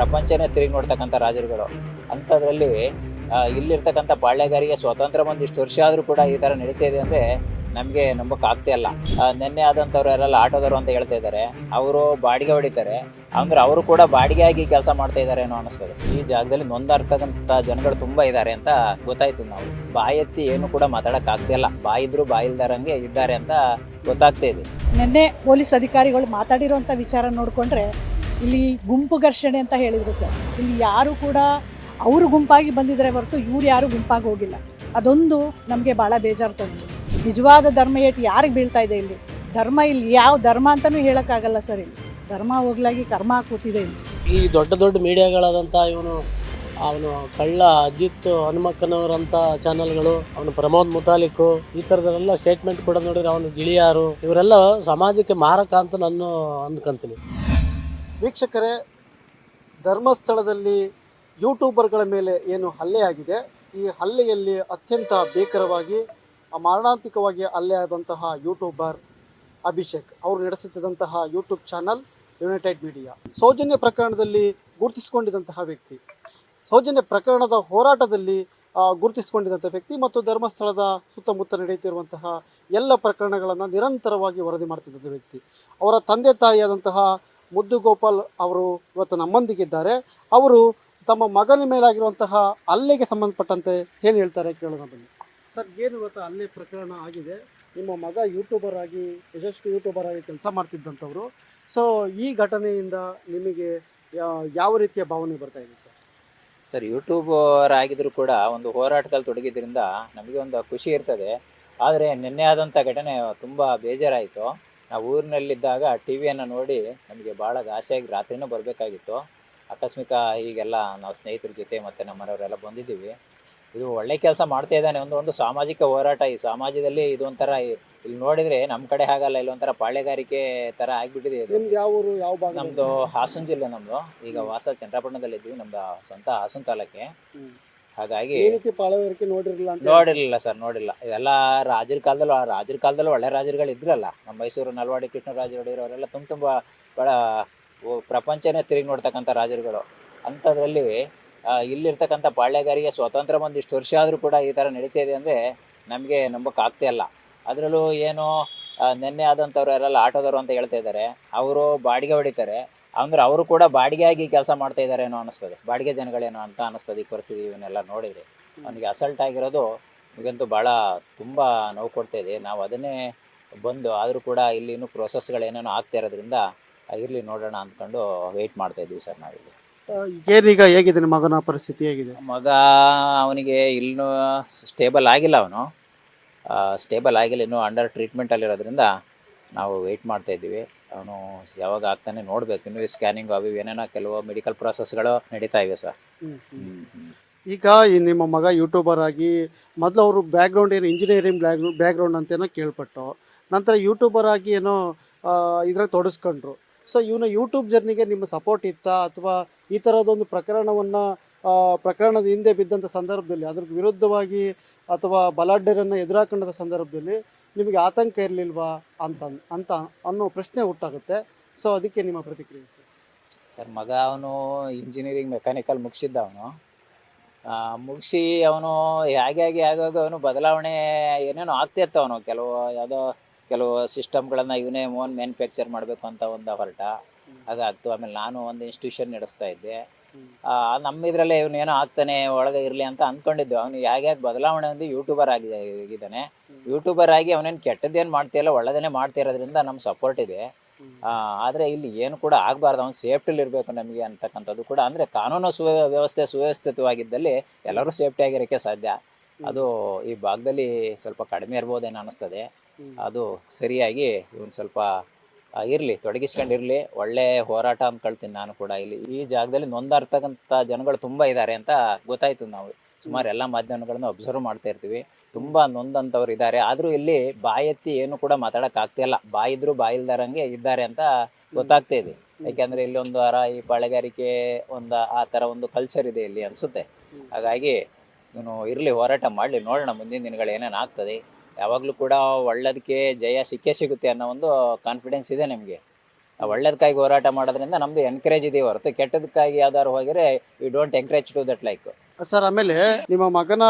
ಪ್ರಪಂಚನೇ ತಿರುಗಿ ನೋಡ್ತಕ್ಕಂಥ ರಾಜರುಗಳು. ಅಂಥದ್ರಲ್ಲಿ ಇಲ್ಲಿರ್ತಕ್ಕಂಥ ಪಾಳ್ಯಗಾರಿಗೆ ಸ್ವಾತಂತ್ರ್ಯ ಒಂದಿಷ್ಟು ವರ್ಷ ಆದರೂ ಕೂಡ ಈ ಥರ ನಡೀತಾ ಇದೆ ಅಂದರೆ ನಮಗೆ ನಂಬಕ್ಕೆ ಆಗ್ತಾ ಇಲ್ಲ. ನಿನ್ನೆ ಆದಂಥವ್ರು ಯಾರೆಲ್ಲ ಆಟೋದವರು ಅಂತ ಹೇಳ್ತಾ ಇದ್ದಾರೆ. ಅವರು ಬಾಡಿಗೆ ಹೊಡಿತಾರೆ. ಅಂದ್ರೆ ಅವರು ಕೂಡ ಬಾಡಿಗೆ ಆಗಿ ಕೆಲಸ ಮಾಡ್ತಾ ಇದ್ದಾರೆ ಏನೋ ಅನಿಸ್ತದೆ. ಈ ಜಾಗದಲ್ಲಿ ನೊಂದಾರ್ತಕ್ಕಂಥ ಜನಗಳು ತುಂಬಾ ಇದ್ದಾರೆ ಅಂತ ಗೊತ್ತಾಯ್ತು ನಾವು. ಬಾಯಿ ಎತ್ತಿ ಏನು ಕೂಡ ಮಾತಾಡಕ್ ಆಗ್ತಾ ಇಲ್ಲ. ಬಾಯಿದ್ರು ಬಾಯಿಲ್ದಾರಂಗೆ ಇದ್ದಾರೆ ಅಂತ ಗೊತ್ತಾಗ್ತಾ ಇದೆ. ನಿನ್ನೆ ಪೊಲೀಸ್ ಅಧಿಕಾರಿಗಳು ಮಾತಾಡಿರುವಂಥ ವಿಚಾರ ನೋಡಿಕೊಂಡ್ರೆ ಇಲ್ಲಿ ಗುಂಪು ಘರ್ಷಣೆ ಅಂತ ಹೇಳಿದರು ಸರ್. ಇಲ್ಲಿ ಯಾರು ಕೂಡ ಅವರು ಗುಂಪಾಗಿ ಬಂದಿದ್ದಾರೆ ಹೊರತು ಇವ್ರು ಯಾರು ಗುಂಪಾಗಿ ಹೋಗಿಲ್ಲ. ಅದೊಂದು ನಮಗೆ ಭಾಳ ಬೇಜಾರು ತಂತು ನಿಜವಾದ ಧರ್ಮ ಏಟು ಯಾರಿಗೆ ಬೀಳ್ತಾ ಇದೆ ಇಲ್ಲಿ? ಧರ್ಮ ಇಲ್ಲಿ ಯಾವ ಧರ್ಮ ಅಂತಲೂ ಹೇಳೋಕ್ಕಾಗಲ್ಲ ಸರ್ ಇಲ್ಲಿ. ಧರ್ಮ ಹೋಗ್ಲಾಗಿ ಕರ್ಮ ಕೂತಿದೆ ಇಲ್ಲಿ. ಈ ದೊಡ್ಡ ದೊಡ್ಡ ಮೀಡಿಯಾಗಳಾದಂಥ ಇವನು, ಅವನು ಕಳ್ಳ, ಅಜಿತ್ ಹನುಮಕ್ಕನವರಂಥ ಚಾನಲ್ಗಳು ಅವನು ಪ್ರಮೋದ್ ಮುತಾಲಿಕು, ಈ ಥರದೆಲ್ಲ ಸ್ಟೇಟ್ಮೆಂಟ್ ಕೂಡ ನೋಡಿದ್ರೆ ಅವನು ಗಿಳಿಯಾರು, ಇವರೆಲ್ಲ ಸಮಾಜಕ್ಕೆ ಮಾರಕ ಅಂತ ನಾನು ಅಂದ್ಕೊಂತೀನಿ ವೀಕ್ಷಕರೇ, ಧರ್ಮಸ್ಥಳದಲ್ಲಿ ಯೂಟ್ಯೂಬರ್ಗಳ ಮೇಲೆ ಏನು ಹಲ್ಲೆಯಾಗಿದೆ ಈ ಹಲ್ಲೆಯಲ್ಲಿ ಅತ್ಯಂತ ಭೀಕರವಾಗಿ, ಮಾರಣಾಂತಿಕವಾಗಿ ಹಲ್ಲೆ ಆದಂತಹ ಯೂಟ್ಯೂಬರ್ ಅಭಿಷೇಕ್. ಅವರು ನಡೆಸುತ್ತಿದ್ದಂತಹ YouTube channel United Media Sowjanya ಪ್ರಕರಣದಲ್ಲಿ ಗುರುತಿಸಿಕೊಂಡಿದ್ದಂತಹ ವ್ಯಕ್ತಿ. ಸೌಜನ್ಯ ಪ್ರಕರಣದ ಹೋರಾಟದಲ್ಲಿ ಗುರುತಿಸಿಕೊಂಡಿದ್ದಂಥ ವ್ಯಕ್ತಿ ಮತ್ತು ಧರ್ಮಸ್ಥಳದ ಸುತ್ತಮುತ್ತ ನಡೆಯುತ್ತಿರುವಂತಹ ಎಲ್ಲ ಪ್ರಕರಣಗಳನ್ನು ನಿರಂತರವಾಗಿ ವರದಿ ಮಾಡ್ತಿದ್ದಂಥ ವ್ಯಕ್ತಿ. ಅವರ ತಂದೆ ತಾಯಿಯಾದಂತಹ ಮುದ್ದು ಗೋಪಾಲ್ ಅವರು ಇವತ್ತು ನಮ್ಮೊಂದಿಗಿದ್ದಾರೆ. ಅವರು ತಮ್ಮ ಮಗನ ಮೇಲಾಗಿರುವಂತಹ ಅಲ್ಲಿಗೆ ಸಂಬಂಧಪಟ್ಟಂತೆ ಏನು ಹೇಳ್ತಾರೆ ಕೇಳೋಣ ಬನ್ನಿ. ಸರ್ ಏನು ಇವತ್ತು ಅಲ್ಲೇ ಪ್ರಕರಣ ಆಗಿದೆ? ನಿಮ್ಮ ಮಗ ಯೂಟ್ಯೂಬರ್ ಆಗಿ ಯಶಸ್ವಿ ಯೂಟ್ಯೂಬರ್ ಆಗಿ ಕೆಲಸ ಮಾಡ್ತಿದ್ದಂಥವ್ರು. ಸೊ ಈ ಘಟನೆಯಿಂದ ನಿಮಗೆ ಯಾವ ರೀತಿಯ ಭಾವನೆ ಬರ್ತಾ ಇದೆ ಸರ್? ಸರ್ ಯೂಟ್ಯೂಬರ್ ಆಗಿದ್ರು ಕೂಡ ಒಂದು ಹೋರಾಟದಲ್ಲಿ ತೊಡಗಿದ್ರಿಂದ ನಮಗೆ ಒಂದು ಖುಷಿ ಇರ್ತದೆ. ಆದರೆ ನಿನ್ನೆ ಆದಂಥ ಘಟನೆ ತುಂಬ ಬೇಜಾರಾಯಿತು. ನಾವು ಊರಿನಲ್ಲಿದ್ದಾಗ ಟಿ ವಿಯನ್ನು ನೋಡಿ ನಮಗೆ ಭಾಳ ಆಸೆಯಾಗಿ ರಾತ್ರಿನೂ ಬರಬೇಕಾಗಿತ್ತು. ಆಕಸ್ಮಿಕ ಹೀಗೆಲ್ಲ ನಾವು ಸ್ನೇಹಿತರ ಜೊತೆ ಮತ್ತು ನಮ್ಮ ಮನೆಯವರೆಲ್ಲ ಬಂದಿದ್ದೀವಿ. ಇದು ಒಳ್ಳೆ ಕೆಲಸ ಮಾಡ್ತಾ ಇದ್ದಾನೆ. ಒಂದು ಒಂದು ಸಾಮಾಜಿಕ ಹೋರಾಟ. ಈ ಸಮಾಜದಲ್ಲಿ ಇದೊಂಥರ ಒಂಥರ ಇಲ್ಲಿ ನೋಡಿದರೆ ನಮ್ಮ ಕಡೆ ಹಾಗಲ್ಲ ಇಲ್ಲೊಂಥರ ಪಾಳೆಗಾರಿಕೆ ಥರ ಆಗಿಬಿಟ್ಟಿದೆ ಯಾವ ನಮ್ದು ಹಾಸನ ಜಿಲ್ಲೆ ನಮ್ಮದು ಈಗ ವಾಸ ಚಂದ್ರಪಟ್ಟಣದಲ್ಲಿ ಇದ್ವಿ ನಮ್ದು ಸ್ವಂತ ಹಾಸನ ತಾಲೂಕೆ. ಹಾಗಾಗಿ ಪಾಳವರಿಕೆ ನೋಡಿರಲಿಲ್ಲ ಅಂತ ನೋಡಿರ್ಲಿಲ್ಲ ಸರ್ ನೋಡಿಲ್ಲ. ಇದೆಲ್ಲ ರಾಜರ ಕಾಲದಲ್ಲೂ ರಾಜರ ಕಾಲದಲ್ಲೂ ಒಳ್ಳೆ ರಾಜರುಗಳು ಇದ್ರಲ್ಲ. ನಮ್ಮ ಮೈಸೂರು ನಲ್ವಾಡಿ ಕೃಷ್ಣರಾಜ ಒಡೆಯರ್ ಅವರೆಲ್ಲ ತುಂಬ ತುಂಬ ಬಹಳ ಪ್ರಪಂಚನೇ ತಿರುಗಿ ನೋಡ್ತಕ್ಕಂಥ ರಾಜರುಗಳು. ಅಂಥದ್ರಲ್ಲಿ ಇಲ್ಲಿರ್ತಕ್ಕಂಥ ಪಾಳ್ಯಗಾರಿಗೆ ಸ್ವಾತಂತ್ರ್ಯ ಬಂದು ಇಷ್ಟು ವರ್ಷ ಆದರೂ ಕೂಡ ಈ ಥರ ನಡೀತಾ ಇದೆ ಅಂದರೆ ನಮಗೆ ನಂಬಕ್ಕೆ ಇಲ್ಲ. ಅದರಲ್ಲೂ ಏನು ನೆನ್ನೆ ನಿನ್ನೆ ಆದಂಥವ್ರು ಯಾರೆಲ್ಲ ಆಟೋದವರು ಅಂತ ಹೇಳ್ತಾ ಇದ್ದಾರೆ. ಅವರು ಬಾಡಿಗೆ ಹೊಡಿತಾರೆ. ಅಂದ್ರೆ ಅವರು ಕೂಡ ಬಾಡಿಗೆ ಆಗಿ ಕೆಲಸ ಮಾಡ್ತಾ ಇದ್ದಾರೇನೋ ಅನಿಸ್ತದೆ. ಬಾಡಿಗೆ ಜನಗಳೇನೋ ಅಂತ ಅನಿಸ್ತದೆ ಈ ಪರಿಸ್ಥಿತಿ ಇವನ್ನೆಲ್ಲ ನೋಡಿದರೆ. ಅವನಿಗೆ ಅಸಲ್ಟ್ ಆಗಿರೋದು ಈಗಂತೂ ಭಾಳ ತುಂಬ ನೋವು ಕೊಡ್ತಾ ಇದೆ. ನಾವು ಅದನ್ನೇ ಬಂದು ಆದರೂ ಕೂಡ ಇಲ್ಲಿ ಇನ್ನೂ ಪ್ರೊಸೆಸ್ಗಳು ಏನೇನೋ ಆಗ್ತಾ ಇರೋದ್ರಿಂದ ಇರಲಿ ನೋಡೋಣ ಅಂದ್ಕೊಂಡು ವೆಯ್ಟ್ ಮಾಡ್ತಾ ಇದ್ದೀವಿ ಸರ್ ನಾವಿಲ್ಲಿ ಏನೀಗ ಹೇಗಿದೆ ಮಗನ ಪರಿಸ್ಥಿತಿ ಹೇಗಿದೆ? ಮಗ ಅವನಿಗೆ ಇಲ್ಲೂ ಸ್ಟೇಬಲ್ ಆಗಿಲ್ಲ ಅವನು. ಸ್ಟೇಬಲ್ ಆಗಿಲ್ಲ ಇನ್ನೂ ಅಂಡರ್ ಟ್ರೀಟ್ಮೆಂಟಲ್ಲಿರೋದ್ರಿಂದ ನಾವು ವೆಯ್ಟ್ ಮಾಡ್ತಾ ಇದ್ದೀವಿ. ಅವನು ಯಾವಾಗ ಆಗ್ತಾನೆ ನೋಡ್ಬೇಕು. ಇನ್ನು ಸ್ಕ್ಯಾನಿಂಗ್ ಅವು ಏನೇನೋ ಕೆಲವು ಮೆಡಿಕಲ್ ಪ್ರೊಸೆಸ್ಗಳು ನಡೀತಾ ಇವೆ ಸರ್. ಈಗ ಈ ನಿಮ್ಮ ಮಗ ಯೂಟ್ಯೂಬರ್ ಆಗಿ ಮೊದಲು ಅವರು ಬ್ಯಾಕ್ಗ್ರೌಂಡ್ ಏನು ಇಂಜಿನಿಯರಿಂಗ್ ಬ್ಯಾಕ್ ಬ್ಯಾಕ್ಗ್ರೌಂಡ್ ಅಂತೇನೋ ಕೇಳ್ಪಟ್ಟು ನಂತರ ಯೂಟ್ಯೂಬರ್ ಆಗಿ ಏನೋ ಇದ್ರಲ್ಲಿ ತೊಡಸ್ಕೊಂಡ್ರು. ಸೊ ಇವನು ಯೂಟ್ಯೂಬ್ ಜರ್ನಿಗೆ ನಿಮ್ಮ ಸಪೋರ್ಟ್ ಇತ್ತಾ ಅಥವಾ ಈ ಥರದೊಂದು ಪ್ರಕರಣವನ್ನು ಪ್ರಕರಣದ ಹಿಂದೆ ಬಿದ್ದಂಥ ಸಂದರ್ಭದಲ್ಲಿ ಅದ್ರ ವಿರುದ್ಧವಾಗಿ ಅಥವಾ ಬಲಾಢ್ಯರನ್ನು ಎದುರಾಕೊಂಡ ಸಂದರ್ಭದಲ್ಲಿ ನಿಮಗೆ ಆತಂಕ ಇರಲಿಲ್ವಾ ಅಂತ ಅಂತ ಅನ್ನೋ ಪ್ರಶ್ನೆ ಹುಟ್ಟಾಗುತ್ತೆ. ಸೊ ಅದಕ್ಕೆ ನಿಮ್ಮ ಪ್ರತಿಕ್ರಿಯೆ ಸರ್. ಮಗ ಅವನು ಇಂಜಿನಿಯರಿಂಗ್ ಮೆಕ್ಯಾನಿಕಲ್ ಮುಗಿಸಿದ್ದ ಅವನು ಮುಗಿಸಿ ಅವನು ಹೇಗೆ ಹೇಗೆ ಆಗಾಗ ಅವನು ಬದಲಾವಣೆ ಏನೇನೋ ಆಗ್ತಾ ಇತ್ತು ಅವನು. ಕೆಲವು ಯಾವುದೋ ಕೆಲವು ಸಿಸ್ಟಮ್ಗಳನ್ನು ಇವನೇ ಓನ್ ಮ್ಯಾನುಫ್ಯಾಕ್ಚರ್ ಮಾಡಬೇಕು ಅಂತ ಒಂದು ಹೊರಟ. ಹಾಗಾಗ್ತು ಆಮೇಲೆ ನಾನು ಒಂದು ಇನ್ಸ್ಟಿಟ್ಯೂಷನ್ ನಡೆಸ್ತಾ ಇದ್ದೆ. ನಮ್ಮ ಇದ್ರಲ್ಲೇ ಇವನು ಏನೋ ಆಗ್ತಾನೆ ಒಳಗೆ ಇರ್ಲಿ ಅಂತ ಅನ್ಕೊಂಡಿದ್ದು. ಅವನು ಹೇಗೆ ಬದಲಾವಣೆ ಒಂದು ಯೂಟ್ಯೂಬರ್ ಆಗಿದೆ ಆಗಿದ್ದಾನೆ. ಯೂಟ್ಯೂಬರ್ ಆಗಿ ಅವನೇನು ಕೆಟ್ಟದೇನ್ ಮಾಡ್ತಿಲ್ಲ ಒಳ್ಳೆದನ್ನೇ ಮಾಡ್ತಿರೋದ್ರಿಂದ ನಮ್ಮ ಸಪೋರ್ಟ್ ಇದೆ. ಆ, ಆದ್ರೆ ಇಲ್ಲಿ ಏನು ಕೂಡ ಆಗಬಾರ್ದು. ಅವ್ನು ಸೇಫ್ಟಿಲಿ ಇರ್ಬೇಕು ನಮಗೆ ಅಂತಕ್ಕಂಥದ್ದು ಕೂಡ. ಅಂದ್ರೆ ಕಾನೂನು ಸುವ್ಯವಸ್ಥೆ ವ್ಯವಸ್ಥೆ ಸುವ್ಯವಸ್ಥಿತವಾಗಿದ್ದಲ್ಲಿ ಎಲ್ಲರೂ ಸೇಫ್ಟಿ ಆಗಿರೋಕ್ಕೆ ಸಾಧ್ಯ. ಅದು ಈ ಭಾಗದಲ್ಲಿ ಸ್ವಲ್ಪ ಕಡಿಮೆ ಇರ್ಬೋದೇನೋ ಅನಿಸ್ತದೆ. ಅದು ಸರಿಯಾಗಿ ಇವನು ಸ್ವಲ್ಪ ಇರ್ಲಿ, ತೊಡಗಿಸ್ಕೊಂಡಿರಲಿ, ಒಳ್ಳೆ ಹೋರಾಟ ಅಂದ್ಕೊಳ್ತೀನಿ ನಾನು ಕೂಡ. ಇಲ್ಲಿ ಈ ಜಾಗದಲ್ಲಿ ನೊಂದಾರ್ತಕ್ಕಂಥ ಜನಗಳು ತುಂಬಾ ಇದ್ದಾರೆ ಅಂತ ಗೊತ್ತಾಯ್ತು ನಾವು. ಸುಮಾರು ಎಲ್ಲ ಮಾಧ್ಯಮಗಳನ್ನು ಅಬ್ಸರ್ವ್ ಮಾಡ್ತಾ ಇರ್ತೀವಿ. ತುಂಬಾ ನೊಂದಂಥವ್ರು ಇದ್ದಾರೆ. ಆದ್ರೂ ಇಲ್ಲಿ ಬಾಯೆತ್ತಿ ಏನು ಕೂಡ ಮಾತಾಡಕ್ ಆಗ್ತಿಲ್ಲ ಬಾಯಿದ್ರು ಬಾಯಿಲ್ದಾರಂಗೆ ಇದ್ದಾರೆ ಅಂತ ಗೊತ್ತಾಗ್ತಾ ಇದೆ. ಯಾಕೆಂದ್ರೆ ಇಲ್ಲಿ ಒಂದು ವಾರ ಈ ಪಾಳೆಗಾರಿಕೆ ಒಂದು, ಆ ತರ ಒಂದು ಕಲ್ಚರ್ ಇದೆ ಇಲ್ಲಿ ಅನ್ಸುತ್ತೆ. ಹಾಗಾಗಿ ಇವನು ಇರಲಿ, ಹೋರಾಟ ಮಾಡ್ಲಿ, ನೋಡೋಣ ಮುಂದಿನ ದಿನಗಳು ಏನೇನು ಆಗ್ತದೆ. ಯಾವಾಗಲೂ ಕೂಡ ಒಳ್ಳೇದಕ್ಕೆ ಜಯ ಸಿಕ್ಕೇ ಸಿಗುತ್ತೆ ಅನ್ನೋ ಒಂದು ಕಾನ್ಫಿಡೆನ್ಸ್ ಇದೆ ನಿಮಗೆ. ಒಳ್ಳೇದಕ್ಕಾಗಿ ಹೋರಾಟ ಮಾಡೋದ್ರಿಂದ ನಮ್ದು ಎನ್ಕರೇಜ್ ಇದೆ ಹೊರತು ಕೆಟ್ಟದಕ್ಕಾಗಿ ಯಾವ್ದಾದ್ರು ಹೋಗಿದ್ರೆ you don't encourage to that like sir, ಆಮೇಲೆ ನಿಮ್ಮ ಮಗನ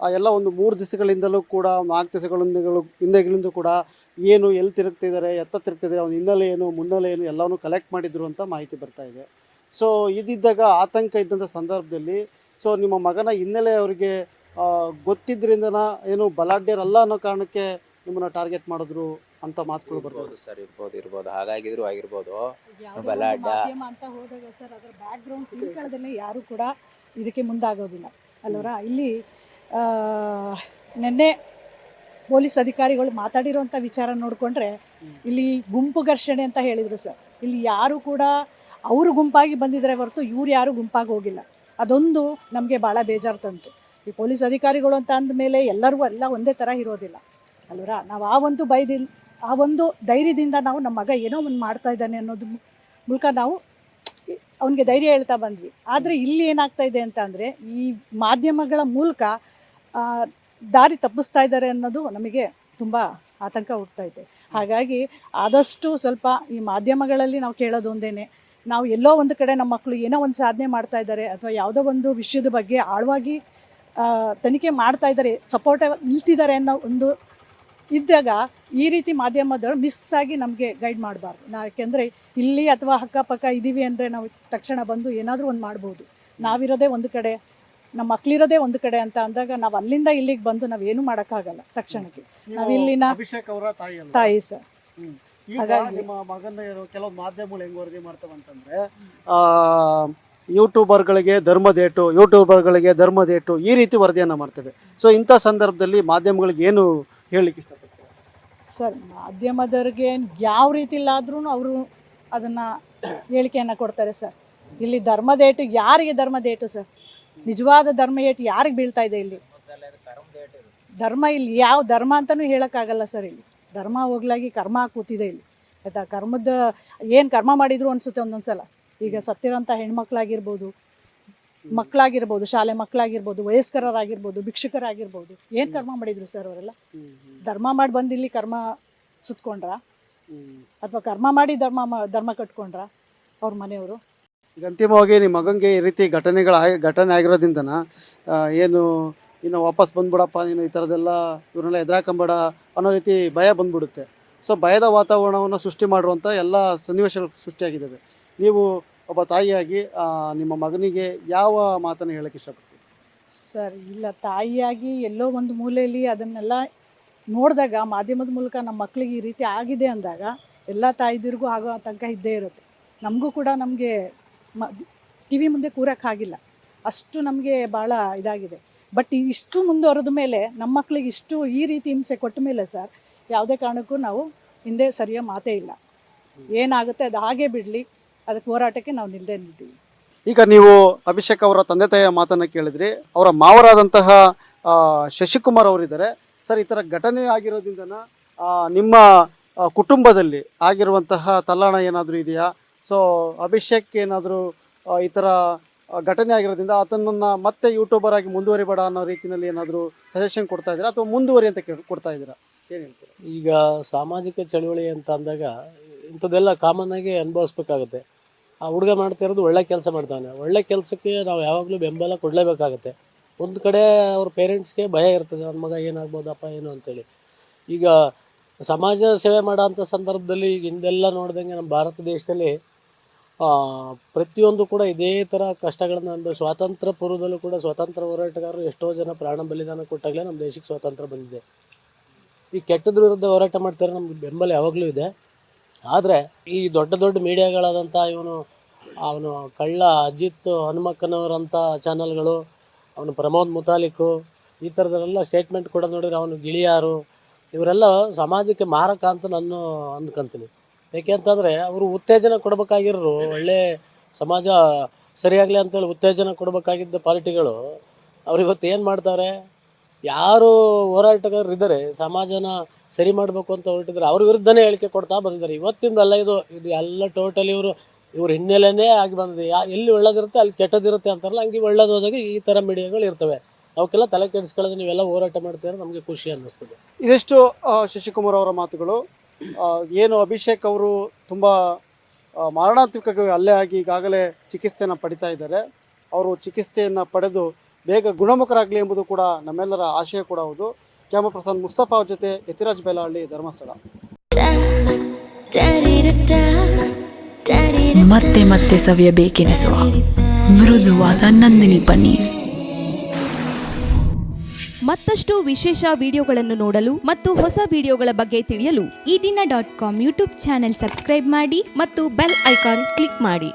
ಎಲ್ಲ ಒಂದು ಮೂರು ದಿವಸಗಳಿಂದಲೂ ಕೂಡ, ನಾಲ್ಕು ದಿವಸಗಳಿಂದಲೂ ಹಿಂದೆಗಳಿಂದ ಕೂಡ ಏನು ಎಲ್ಲಿ ತಿರುಗ್ತಿದ್ದಾರೆ, ಎತ್ತ ತಿರುಗ್ತಿದ್ದಾರೆ, ಅವ್ನ ಹಿನ್ನೆಲೆ ಏನು, ಮುನ್ನೆಲೆ ಏನು ಎಲ್ಲವನ್ನೂ ಕಲೆಕ್ಟ್ ಮಾಡಿದ್ರು ಅಂತ ಮಾಹಿತಿ ಬರ್ತಾ ಇದೆ. ಸೊ ಇದಿದ್ದಾಗ ಆತಂಕ ಇದ್ದಂಥ ಸಂದರ್ಭದಲ್ಲಿ ಸೊ ನಿಮ್ಮ ಮಗನ ಹಿನ್ನೆಲೆ ಅವರಿಗೆ ಗೊತ್ತಿದ್ರಿಂದನ ಏನು ಬಲಾಢ್ಯರಲ್ಲ ಅನ್ನೋ ಕಾರಣಕ್ಕೆ ನಿಮ್ಮನ್ನ ಟಾರ್ಗೆಟ್ ಮಾಡಿದ್ರು ಅಂತ ಮಾತುಗಳು ಬರ್ಬೋದು ಸರ್ ಇರ್ಬೋದು ಇರ್ಬೋದು. ಹಾಗಾಗಿದ್ರು ಆಗಿರ್ಬೋದು. ಬಲಾಢ್ಯ. ಮಾಧ್ಯಮ ಅಂತ ಹೋದಾಗ ಸರ್ ಅದರ ಬ್ಯಾಕ್ಗ್ರೌಂಡ್ ತಿಳ್ಕೊಳ್ಳೋದಲ್ಲೇ ಯಾರು ಕೂಡ ಇದಕ್ಕೆ ಮುಂದಾಗೋದಿಲ್ಲ. ಅಲ್ಲವರ? ಇಲ್ಲಿ ಆ, ನಿನ್ನೆ ಪೊಲೀಸ್ ಅಧಿಕಾರಿಗಳು ಮಾತಾಡಿರುವಂಥ ವಿಚಾರ ನೋಡಿಕೊಂಡ್ರೆ ಇಲ್ಲಿ ಗುಂಪು ಘರ್ಷಣೆ ಅಂತ ಹೇಳಿದರು ಸರ್. ಇಲ್ಲಿ ಯಾರು ಕೂಡ ಅವರು ಗುಂಪಾಗಿ ಬಂದಿದ್ದಾರೆ ಹೊರತು ಇವ್ರು ಯಾರು ಗುಂಪಾಗಿ ಹೋಗಿಲ್ಲ. ಅದೊಂದು ನಮಗೆ ಭಾಳ ಬೇಜಾರು ತಂತು. ಈ ಪೊಲೀಸ್ ಅಧಿಕಾರಿಗಳು ಅಂತ ಅಂದಮೇಲೆ ಎಲ್ಲರಿಗೂ ಎಲ್ಲ ಒಂದೇ ಥರ ಇರೋದಿಲ್ಲ. ಅಲ್ವರ? ನಾವು ಆ ಒಂದು ಭಯದಿಂದ, ಆ ಒಂದು ಧೈರ್ಯದಿಂದ ನಾವು ನಮ್ಮ ಮಗ ಏನೋ ಒಂದು ಮಾಡ್ತಾ ಇದ್ದಾನೆ ಅನ್ನೋದು ಮೂಲಕ ನಾವು ಅವನಿಗೆ ಧೈರ್ಯ ಹೇಳ್ತಾ ಬಂದ್ವಿ. ಆದರೆ ಇಲ್ಲಿ ಏನಾಗ್ತಾ ಇದೆ ಅಂತ ಅಂದರೆ ಈ ಮಾಧ್ಯಮಗಳ ಮೂಲಕ ದಾರಿ ತಪ್ಪಿಸ್ತಾ ಇದ್ದಾರೆ ಅನ್ನೋದು ನಮಗೆ ತುಂಬ ಆತಂಕ ಹುಡ್ತಾ ಇದೆ. ಹಾಗಾಗಿ ಆದಷ್ಟು ಸ್ವಲ್ಪ ಈ ಮಾಧ್ಯಮಗಳಲ್ಲಿ ನಾವು ಕೇಳೋದು ನಾವು ಎಲ್ಲೋ ಒಂದು ಕಡೆ ನಮ್ಮ ಮಕ್ಕಳು ಏನೋ ಒಂದು ಸಾಧನೆ ಮಾಡ್ತಾ ಇದ್ದಾರೆ ಅಥವಾ ಯಾವುದೋ ಒಂದು ವಿಷಯದ ಬಗ್ಗೆ ಆಳವಾಗಿ ತನಿಖೆ ಮಾಡ್ತಾ ಇದ್ದಾರೆ ಸಪೋರ್ಟ್ ನಿಲ್ತಿದ್ದಾರೆ ಅನ್ನೋ ಒಂದು ಇದ್ದಾಗ ಈ ರೀತಿ ಮಾಧ್ಯಮದವರು ಮಿಸ್ ಆಗಿ ನಮಗೆ ಗೈಡ್ ಮಾಡಬಾರ್ದು. ನಾ ಯಾಕೆಂದರೆ ಇಲ್ಲಿ ಅಥವಾ ಅಕ್ಕಪಕ್ಕ ಇದ್ದೀವಿ ಅಂದರೆ ನಾವು ತಕ್ಷಣ ಬಂದು ಏನಾದರೂ ಒಂದು ಮಾಡ್ಬೋದು. ನಾವಿರೋದೇ ಒಂದು ಕಡೆ ನಮ್ಮ ಮಕ್ಳಿರೋದೇ ಒಂದು ಕಡೆ ಅಂತ ಅಂದಾಗ ನಾವು ಅಲ್ಲಿಂದ ಇಲ್ಲಿಗೆ ಬಂದು ನಾವು ಏನು ಮಾಡೋಕ್ಕಾಗಲ್ಲ ತಕ್ಷಣಕ್ಕೆ. ನಾವು ಇಲ್ಲಿನ ಅಭಿಷೇಕ್ ಅವರ ತಾಯಿ? ತಾಯಿ ಸರ್ ಹಾಗಾಗಿ- ನಿಮ್ಮ ಮಗನ ಕೆಲವು ಮಾಧ್ಯಮಗಳು ಹೆಂಗ್ ವರದಿ ಆ ಯೂಟ್ಯೂಬರ್ಗಳಿಗೆ ಧರ್ಮದೇಟು ಯೂಟ್ಯೂಬರ್ಗಳಿಗೆ ಧರ್ಮದೇಟು ಈ ರೀತಿ ವರದಿಯನ್ನು ಮಾಡ್ತೇವೆ. ಸೊ ಇಂಥ ಸಂದರ್ಭದಲ್ಲಿ ಮಾಧ್ಯಮಗಳಿಗೆ ಏನು ಹೇಳಲಿಕ್ಕೆ ಸರ್, ಮಾಧ್ಯಮದವ್ರಿಗೆ ಯಾವ ರೀತಿಲಾದ್ರೂ ಅವರು ಅದನ್ನು ಹೇಳಿಕೆಯನ್ನು ಕೊಡ್ತಾರೆ ಸರ್. ಇಲ್ಲಿ ಧರ್ಮದೇಟು ಯಾರಿಗೆ ಧರ್ಮದೇಟು ಸರ್? ನಿಜವಾದ ಧರ್ಮ ಏಟು ಯಾರಿಗೆ ಬೀಳ್ತಾ ಇದೆ ಇಲ್ಲಿ? ಧರ್ಮ ಇಲ್ಲಿ ಯಾವ ಧರ್ಮ ಅಂತಲೂ ಹೇಳೋಕ್ಕಾಗಲ್ಲ ಸರ್ ಇಲ್ಲಿ. ಧರ್ಮ ಹೋಗ್ಲಾಗಿ ಕರ್ಮ ಕೂತಿದೆ ಇಲ್ಲಿ. ಆಯ್ತಾ? ಕರ್ಮದ ಏನು ಕರ್ಮ ಮಾಡಿದ್ರು ಅನ್ಸುತ್ತೆ ಒಂದೊಂದು ಸಲ ಈಗ ಸತ್ತಿರೋಂಥ ಹೆಣ್ಮಕ್ಳಾಗಿರ್ಬೋದು ಮಕ್ಕಳಾಗಿರ್ಬೋದು ಶಾಲೆ ಮಕ್ಕಳಾಗಿರ್ಬೋದು ವಯಸ್ಕರಾಗಿರ್ಬೋದು ಭಿಕ್ಷುಕರಾಗಿರ್ಬೋದು ಏನು ಕರ್ಮ ಮಾಡಿದ್ರು ಸರ್ ಅವರೆಲ್ಲ? ಧರ್ಮ ಮಾಡಿ ಬಂದು ಇಲ್ಲಿ ಕರ್ಮ ಸುತ್ಕೊಂಡ್ರ? ಅಥವಾ ಕರ್ಮ ಮಾಡಿ ಧರ್ಮ ಧರ್ಮ ಕಟ್ಕೊಂಡ್ರ ಅವ್ರ ಮನೆಯವರು? ಈಗ ಅಂತಿಮವಾಗಿ ನಿಮ್ಮ ಮಗಂಗೆ ಈ ರೀತಿ ಘಟನೆಗಳ ಘಟನೆ ಆಗಿರೋದ್ರಿಂದ ಏನು ಇನ್ನು ವಾಪಸ್ ಬಂದ್ಬಿಡಪ್ಪ ನೀನು ಈ ಥರದ್ದೆಲ್ಲ ಇವ್ರನ್ನೆಲ್ಲ ಎದುರಾಕೊಂಬೇಡ ಅನ್ನೋ ರೀತಿ ಭಯ ಬಂದ್ಬಿಡುತ್ತೆ. ಸೊ ಭಯದ ವಾತಾವರಣವನ್ನು ಸೃಷ್ಟಿ ಮಾಡುವಂಥ ಎಲ್ಲ ಸನ್ನಿವೇಶಗಳು ಸೃಷ್ಟಿಯಾಗಿದ್ದಾವೆ. ನೀವು ಒಬ್ಬ ತಾಯಿಯಾಗಿ ನಿಮ್ಮ ಮಗನಿಗೆ ಯಾವ ಮಾತನ್ನು ಹೇಳಕ್ಕೆ ಇಷ್ಟಪಡ್ತೀವಿ ಸರ್, ಇಲ್ಲ, ತಾಯಿಯಾಗಿ ಎಲ್ಲೋ ಒಂದು ಮೂಲೆಯಲ್ಲಿ ಅದನ್ನೆಲ್ಲ ನೋಡಿದಾಗ, ಮಾಧ್ಯಮದ ಮೂಲಕ ನಮ್ಮ ಮಕ್ಕಳಿಗೆ ಈ ರೀತಿ ಆಗಿದೆ ಅಂದಾಗ, ಎಲ್ಲ ತಾಯಿದಿರಿಗೂ ಆಗೋ ಆತಂಕ ಇದ್ದೇ ಇರುತ್ತೆ. ನಮಗೂ ಕೂಡ ನಮಗೆ ಮ ಟಿ ವಿ ಮುಂದೆ ಕೂರಕ್ಕಾಗಿಲ್ಲ ಅಷ್ಟು ನಮಗೆ ಭಾಳ ಇದಾಗಿದೆ. ಬಟ್ ಇಷ್ಟು ಮುಂದುವರೆದ ಮೇಲೆ ನಮ್ಮ ಮಕ್ಕಳಿಗೆ ಇಷ್ಟು ಈ ರೀತಿ ಹಿಂಸೆ ಕೊಟ್ಟ ಮೇಲೆ ಸರ್, ಯಾವುದೇ ಕಾರಣಕ್ಕೂ ನಾವು ಹಿಂದೆ ಸರಿಯ ಮಾತೇ ಇಲ್ಲ. ಏನಾಗುತ್ತೆ ಅದು ಹಾಗೆ ಬಿಡಲಿ. ಅದಕ್ಕೆ ಹೋರಾಟಕ್ಕೆ ನಾವು ನಿಲ್ಲದೆ ನಿಲ್ತೀವಿ ಈಗ ನೀವು ಅಭಿಷೇಕ್ ಅವರ ತಂದೆ ತಾಯಿಯ ಮಾತನ್ನು ಕೇಳಿದ್ರಿ ಅವರ ಮಾವರಾದಂತಹ ಆ, ಶಶಿಕುಮಾರ್ ಅವರಿದ್ದಾರೆ. ಸರ್ ಈ ಥರ ಘಟನೆ ಆಗಿರೋದ್ರಿಂದ ನಿಮ್ಮ ಆ, ಕುಟುಂಬದಲ್ಲಿ ಆಗಿರುವಂತಹ ತಲ್ಲಣ ಏನಾದರೂ ಇದೆಯಾ? ಸೊ ಅಭಿಷೇಕ್ ಏನಾದರೂ ಈ ಥರ ಆ, ಘಟನೆ ಆಗಿರೋದ್ರಿಂದ ಆತನನ್ನ ಮತ್ತೆ ಯೂಟ್ಯೂಬರ್ ಆಗಿ ಮುಂದುವರಿಬೇಡ ಅನ್ನೋ ರೀತಿಯಲ್ಲಿ ಏನಾದರೂ ಸಜೆಷನ್ ಕೊಡ್ತಾ ಇದ್ದೀರಾ? ಅಥವಾ ಮುಂದುವರಿ ಅಂತ ಕೇಳ್ ಕೊಡ್ತಾ ಇದ್ದೀರಾ? ಏನು ಹೇಳ್ತೀರಾ? ಈಗ ಸಾಮಾಜಿಕ ಚಳುವಳಿ ಅಂತ ಅಂದಾಗ ಇಂಥದ್ದೆಲ್ಲ ಕಾಮನ್ ಆಗಿ ಅನುಭವಿಸ್ಬೇಕಾಗುತ್ತೆ. ಆ ಹುಡುಗ ಮಾಡ್ತಾ ಇರೋದು ಒಳ್ಳೆ ಕೆಲಸ ಮಾಡ್ತಾನೆ. ಒಳ್ಳೆ ಕೆಲಸಕ್ಕೆ ನಾವು ಯಾವಾಗಲೂ ಬೆಂಬಲ ಕೊಡಲೇಬೇಕಾಗತ್ತೆ. ಒಂದು ಕಡೆ ಅವ್ರ ಪೇರೆಂಟ್ಸ್ಗೆ ಭಯ ಇರ್ತದೆ ನನ್ನ ಮಗ ಏನಾಗ್ಬೋದಪ್ಪ, ಏನು? ಅಂತೇಳಿ. ಈಗ ಸಮಾಜ ಸೇವೆ ಮಾಡೋ ಅಂಥ ಸಂದರ್ಭದಲ್ಲಿ ಈಗ ಹಿಂದೆಲ್ಲ ನೋಡ್ದಂಗೆ ನಮ್ಮ ಭಾರತ ದೇಶದಲ್ಲಿ ಪ್ರತಿಯೊಂದು ಕೂಡ ಇದೇ ಥರ ಕಷ್ಟಗಳನ್ನು ಒಂದು ಸ್ವಾತಂತ್ರ್ಯ ಪೂರ್ವದಲ್ಲೂ ಕೂಡ ಸ್ವಾತಂತ್ರ್ಯ ಹೋರಾಟಗಾರರು ಎಷ್ಟೋ ಜನ ಪ್ರಾಣ ಬಲಿದಾನ ಕೊಟ್ಟಾಗಲೇ ನಮ್ಮ ದೇಶಕ್ಕೆ ಸ್ವಾತಂತ್ರ್ಯ ಬಂದಿದೆ. ಈ ಕೆಟ್ಟದ ವಿರುದ್ಧ ಹೋರಾಟ ಮಾಡ್ತಾರೆ ನಮ್ಗೆ ಬೆಂಬಲ ಯಾವಾಗಲೂ ಇದೆ. ಆದರೆ ಈ ದೊಡ್ಡ ದೊಡ್ಡ ಮೀಡಿಯಾಗಳಾದಂಥ ಇವನು, ಅವನು ಕಳ್ಳ, ಅಜಿತ್ ಹನುಮಕ್ಕನವರಂಥ ಚಾನಲ್ಗಳು ಅವನು ಪ್ರಮೋದ್ ಮುತಾಲಿಕು, ಈ ಥರದಲ್ಲೆಲ್ಲ ಸ್ಟೇಟ್ಮೆಂಟ್ ಕೂಡ ನೋಡಿದ್ರೆ ಅವನು ಗಿಳಿಯಾರು, ಇವರೆಲ್ಲ ಸಮಾಜಕ್ಕೆ ಮಾರಕ ಅಂತ ನಾನು ಅಂದ್ಕೊಂತೀನಿ. ಅಂತಂದರೆ ಅವರು ಉತ್ತೇಜನ ಕೊಡಬೇಕಾಗಿರೋರು, ಒಳ್ಳೆ ಸಮಾಜ ಸರಿಯಾಗಲಿ ಅಂತೇಳಿ ಉತ್ತೇಜನ ಕೊಡಬೇಕಾಗಿದ್ದ ಪಾರ್ಟಿಗಳು ಅವ್ರು ಇವತ್ತು ಏನು ಮಾಡ್ತಾರೆ? ಯಾರು ಹೋರಾಟಗಾರರು ಇದ್ದಾರೆ ಸಮಾಜನ ಸರಿ ಮಾಡಬೇಕು ಅಂತ ಹೊರಟಿದ್ರು. ಅವ್ರ ವಿರುದ್ಧನೇ ಹೇಳಿಕೆ ಕೊಡ್ತಾ ಬಂದಿದ್ದಾರೆ. ಇವತ್ತಿಂದಲ್ಲ ಇದು ಇದು ಎಲ್ಲ ಟೋಟಲಿ ಇವರು, ಇವ್ರ ಹಿನ್ನೆಲೆಯೇ ಆಗಿ ಬಂದಿದೆ. ಯಾ, ಎಲ್ಲಿ ಒಳ್ಳೇದಿರುತ್ತೆ, ಅಲ್ಲಿ ಕೆಟ್ಟದಿರುತ್ತೆ ಅಂತಾರಲ್ಲ, ಹಂಗೆ ಒಳ್ಳೇದು ಹೋದಾಗ ಈ ಥರ ಮೀಡಿಯಾಗಳು ಇರ್ತವೆ. ಅವಕ್ಕೆಲ್ಲ ತಲೆ ಕೆಡಿಸ್ಕೊಳ್ಳೋದು ನೀವೆಲ್ಲ ಹೋರಾಟ ಮಾಡ್ತೀರ ನಮಗೆ ಖುಷಿ ಅನ್ನಿಸ್ತದೆ. ಇದಿಷ್ಟು ಶಶಿಕುಮಾರ್ ಅವರ ಮಾತುಗಳು. ಏನು ಅಭಿಷೇಕ್ ಅವರು ತುಂಬ ಮಾರಣಾಂತಿಕ ಅಲ್ಲೇ ಆಗಿ ಈಗಾಗಲೇ ಚಿಕಿತ್ಸೆಯನ್ನು ಪಡಿತಾ ಇದ್ದಾರೆ. ಅವರು ಚಿಕಿತ್ಸೆಯನ್ನು ಪಡೆದು ಬೇಗ ಗುಣಮುಖರಾಗಲಿ ಎಂಬುದು ಕೂಡ ನಮ್ಮೆಲ್ಲರ ಆಶಯ ಕೂಡ ಹೌದು. ಕ್ಯಾಮರಾ ಪರ್ಸನ್ ಮುಸ್ತಫಾ ಅವ್ರ ಜೊತೆ ಯತಿರಾಜ್ ಬೇಲಹಳ್ಳಿ ಧರ್ಮಸ್ಥಳ. ಮತ್ತೆ ಮತ್ತೆ ಸವಿಯಬೇಕೆನಿಸುವ ಮೃದುವಾದ ನಂದಿನಿ ಪನ್ನೀರ್. ಮತ್ತಷ್ಟು ವಿಶೇಷ ವಿಡಿಯೋಗಳನ್ನು ನೋಡಲು ಮತ್ತು ಹೊಸ ವಿಡಿಯೋಗಳ ಬಗ್ಗೆ ತಿಳಿಯಲು Ee Dina dot com YouTube channel subscribe ಮಾಡಿ ಮತ್ತು ಬೆಲ್ ಐಕಾನ್ ಕ್ಲಿಕ್ ಮಾಡಿ.